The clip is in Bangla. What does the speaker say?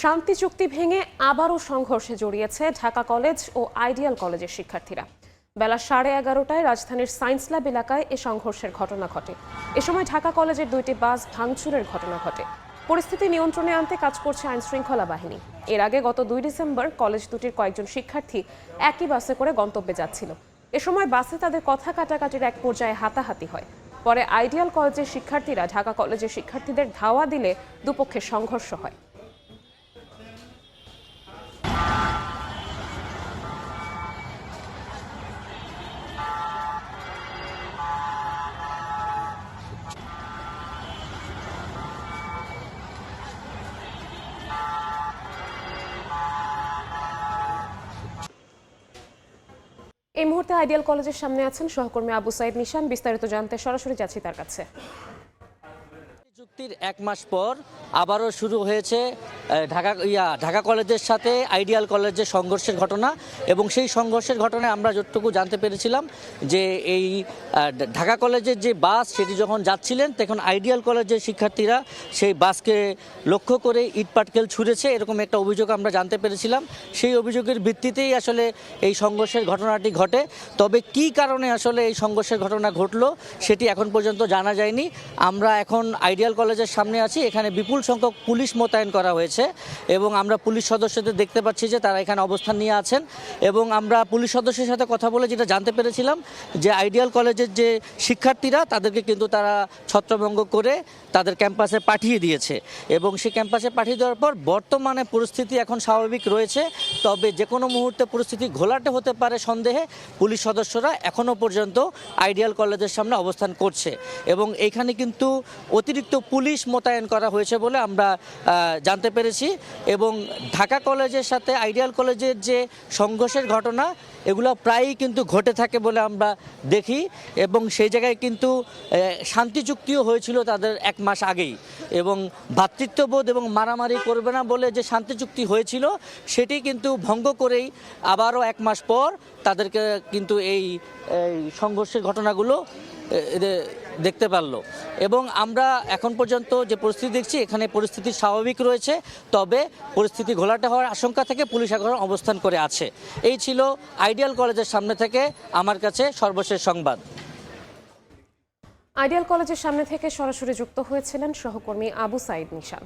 শান্তি চুক্তি ভেঙে আবারও সংঘর্ষে জড়িয়েছে ঢাকা কলেজ ও আইডিয়াল কলেজের শিক্ষার্থীরা। বেলা সাড়ে এগারোটায় রাজধানীর সায়েন্স ল্যাব এলাকায় এ সংঘর্ষের ঘটনা ঘটে। এ সময় ঢাকা কলেজের দুইটি বাস ভাঙচুরের ঘটনা ঘটে। পরিস্থিতি নিয়ন্ত্রণে আনতে কাজ করছে আইন শৃঙ্খলা বাহিনী। এর আগে গত দুই ডিসেম্বর কলেজ দুটির কয়েকজন শিক্ষার্থী একই বাসে করে গন্তব্যে যাচ্ছিল। এ সময় বাসে তাদের কথা কাটাকাটির এক পর্যায়ে হাতাহাতি হয়। পরে আইডিয়াল কলেজের শিক্ষার্থীরা ঢাকা কলেজের শিক্ষার্থীদের ধাওয়া দিলে দুপক্ষের সংঘর্ষ হয়। এই মুহূর্তে আইডিয়াল কলেজের সামনে আছেন সহকর্মী আবু সাইদ নিশান। বিস্তারিত জানতে সরাসরি যাচ্ছি তার কাছে। চুক্তির এক মাস পর আবারও শুরু হয়েছে ঢাকা, ইয়া, ঢাকা কলেজের সাথে আইডিয়াল কলেজের সংঘর্ষের ঘটনা এবং সেই সংঘর্ষের ঘটনায় আমরা যতটুকু জানতে পেরেছিলাম যে এই ঢাকা কলেজের যে বাস সেটি যখন যাচ্ছিলেন, তখন আইডিয়াল কলেজের শিক্ষার্থীরা সেই বাসকে লক্ষ্য করে ইট পাটকেল ছুঁড়েছে এরকম একটা অভিযোগ আমরা জানতে পেরেছিলাম। সেই অভিযোগের ভিত্তিতেই আসলে এই সংঘর্ষের ঘটনাটি ঘটে। তবে কি কারণে আসলে এই সংঘর্ষের ঘটনা ঘটলো সেটি এখন পর্যন্ত জানা যায়নি। আমরা এখন আইডিয়াল কলেজের সামনে আছি। এখানে বিপুল সংখ্যক পুলিশ মোতায়েন করা হয়েছে। এবং আমরা পুলিশ সদস্যদের দেখতে পাচ্ছি যে তারা এখানে অবস্থান নিয়ে আছেন এবং আমরা পুলিশ সদস্যের সাথে কথা বলে যেটা জানতে পেরেছিলাম যে আইডিয়াল কলেজের যে শিক্ষার্থীরা তাদেরকে কিন্তু তারা ছত্রভঙ্গ করে তাদের ক্যাম্পাসে পাঠিয়ে দিয়েছে এবং সেই ক্যাম্পাসে পাঠিয়ে দেওয়ার পর বর্তমানে পরিস্থিতি এখন স্বাভাবিক রয়েছে। তবে যে কোনো মুহূর্তে পরিস্থিতি ঘোলাটে হতে পারে সন্দেহে পুলিশ সদস্যরা এখনও পর্যন্ত আইডিয়াল কলেজের সামনে অবস্থান করছে এবং এইখানে কিন্তু অতিরিক্ত পুলিশ মোতায়েন করা হয়েছে বলে আমরা জানতে পেরেছি। এবং ঢাকা কলেজের সাথে আইডিয়াল কলেজের যে সংঘর্ষের ঘটনা, এগুলো প্রায়ই কিন্তু ঘটে থাকে বলে আমরা দেখি এবং সেই জায়গায় কিন্তু শান্তি চুক্তিও হয়েছিল তাদের এক মাস আগেই এবং ভ্রাতৃত্ববোধ এবং মারামারি করবে না বলে যে শান্তি চুক্তি হয়েছিল, সেটি কিন্তু ভঙ্গ করেই আবারও এক মাস পর তাদেরকে কিন্তু এই সংঘর্ষের ঘটনাগুলো দেখতে পারল। এবং আমরা এখন পর্যন্ত যে পরিস্থিতি দেখছি, এখানে পরিস্থিতি স্বাভাবিক রয়েছে, তবে পরিস্থিতি ঘোলাটে হওয়ার আশঙ্কা থেকে পুলিশ এখন অবস্থান করে আছে। এই ছিল আইডিয়াল কলেজের সামনে থেকে আমার কাছে সর্বশেষ সংবাদ। আইডিয়াল কলেজের সামনে থেকে সরাসরি যুক্ত হয়েছিলেন সহকর্মী আবু সাইদ নিশান।